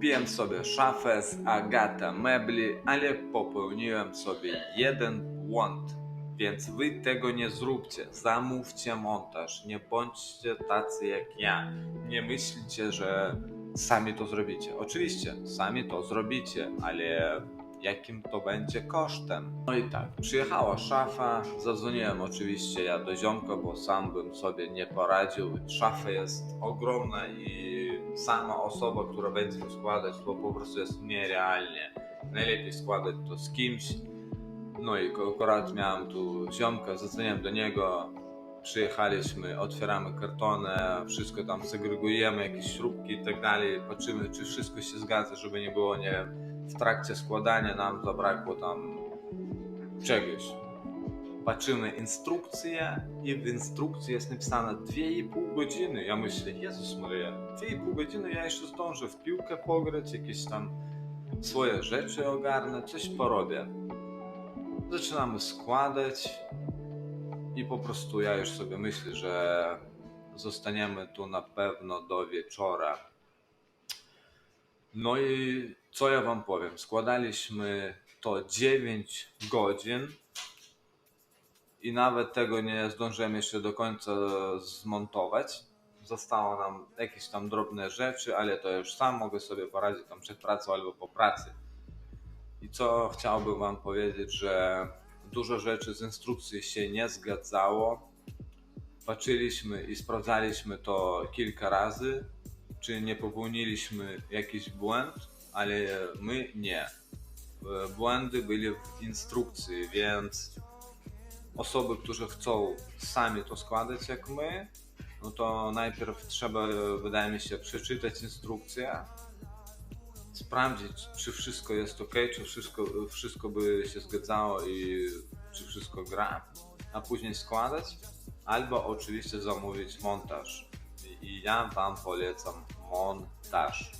Kupiłem sobie szafę z Agata mebli, ale popełniłem sobie jeden błąd. Więc wy tego nie zróbcie. Zamówcie montaż. Nie bądźcie tacy jak ja. Nie myślcie, że sami to zrobicie. Oczywiście, sami to zrobicie, ale jakim to będzie kosztem? No i tak, przyjechała szafa, zadzwoniłem oczywiście ja do ziomka, bo sam bym sobie nie poradził. Szafa jest ogromna i sama osoba, która będzie to składać, to po prostu jest nierealnie. Najlepiej składać to z kimś. No i akurat miałem tu ziomka, zadzwoniłem do niego, przyjechaliśmy, otwieramy kartony, wszystko tam segregujemy, jakieś śrubki i tak dalej, patrzymy czy wszystko się zgadza, żeby nie było, nie wiem, w trakcie składania nam zabrakło tam czegoś. Patrzymy instrukcję i w instrukcji jest napisane 2,5 godziny. Ja myślę, Jezus Maria, 2,5 godziny ja jeszcze zdążę w piłkę pograć, jakieś tam swoje rzeczy ogarnę, coś porobię. Zaczynamy składać i po prostu ja już sobie myślę, że zostaniemy tu na pewno do wieczora. No i co ja wam powiem? Składaliśmy to 9 godzin i nawet tego nie zdążyłem jeszcze do końca zmontować. Zostało nam jakieś tam drobne rzeczy, ale to już sam mogę sobie poradzić tam przed pracą albo po pracy. I co chciałbym Wam powiedzieć, że dużo rzeczy z instrukcji się nie zgadzało. Patrzyliśmy i sprawdzaliśmy to kilka razy, czy nie popełniliśmy jakiś błąd, ale my nie. E, Błędy byli w instrukcji, więc osoby, które chcą sami to składać jak my, no to najpierw trzeba, wydaje mi się, przeczytać instrukcję, sprawdzić, czy wszystko jest ok, czy wszystko, wszystko by się zgadzało i czy wszystko gra, a później składać, albo oczywiście zamówić montaż. I, ja Wam polecam montaż.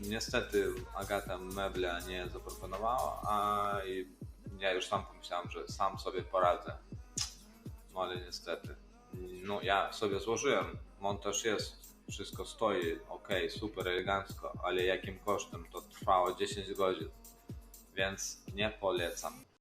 Niestety Agata mebla nie zaproponowała, a ja już sam pomyślałem, że sam sobie poradzę. No ale niestety. No ja sobie złożyłem, montaż jest, wszystko stoi, ok, super elegancko, ale jakim kosztem to trwało 10 godzin, więc nie polecam.